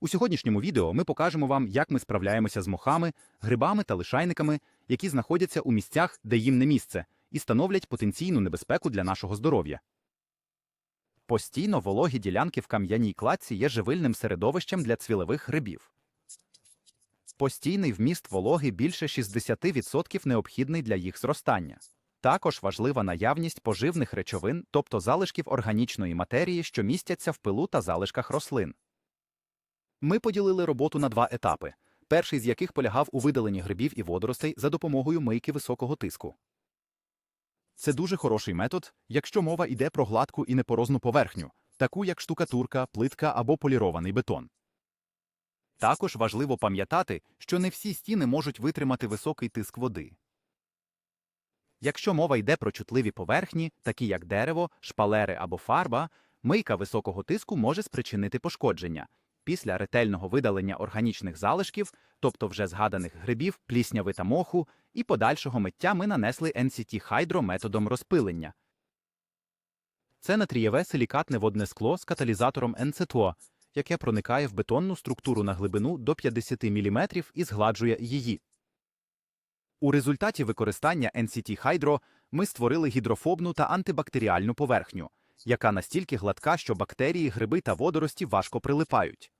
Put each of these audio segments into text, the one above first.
У сьогоднішньому відео ми покажемо вам, як ми справляємося з мохами, грибами та лишайниками, які знаходяться у місцях, де їм не місце, і становлять потенційну небезпеку для нашого здоров'я. Постійно вологі ділянки в кам'яній кладці є живильним середовищем для цвілевих грибів. Постійний вміст вологи більше 60% необхідний для їх зростання. Також важлива наявність поживних речовин, тобто залишків органічної матерії, що містяться в пилу та залишках рослин. Ми поділили роботу на два етапи, перший з яких полягав у видаленні грибів і водоростей за допомогою мийки високого тиску. Це дуже хороший метод, якщо мова йде про гладку і непорозну поверхню, таку як штукатурка, плитка або полірований бетон. Також важливо пам'ятати, що не всі стіни можуть витримати високий тиск води. Якщо мова йде про чутливі поверхні, такі як дерево, шпалери або фарба, мийка високого тиску може спричинити пошкодження. Після ретельного видалення органічних залишків, тобто вже згаданих грибів, плісняви та моху, і подальшого миття ми нанесли NCT Hydro методом розпилення. Це натрієве силікатне водне скло з каталізатором NC2, яке проникає в бетонну структуру на глибину до 50 мм і згладжує її. У результаті використання NCT Hydro ми створили гідрофобну та антибактеріальну поверхню, яка настільки гладка, що бактерії, гриби та водорості важко прилипають.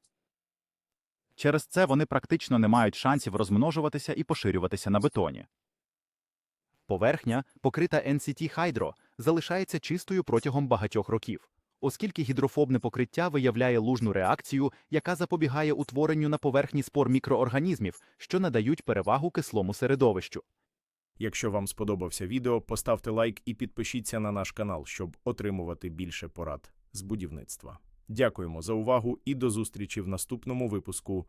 Через це вони практично не мають шансів розмножуватися і поширюватися на бетоні. Поверхня, покрита NCT Hydro, залишається чистою протягом багатьох років, оскільки гідрофобне покриття виявляє лужну реакцію, яка запобігає утворенню на поверхні спор мікроорганізмів, що надають перевагу кислому середовищу. Якщо вам сподобався відео, поставте лайк і підпишіться на наш канал, щоб отримувати більше порад з будівництва. Дякуємо за увагу і до зустрічі в наступному випуску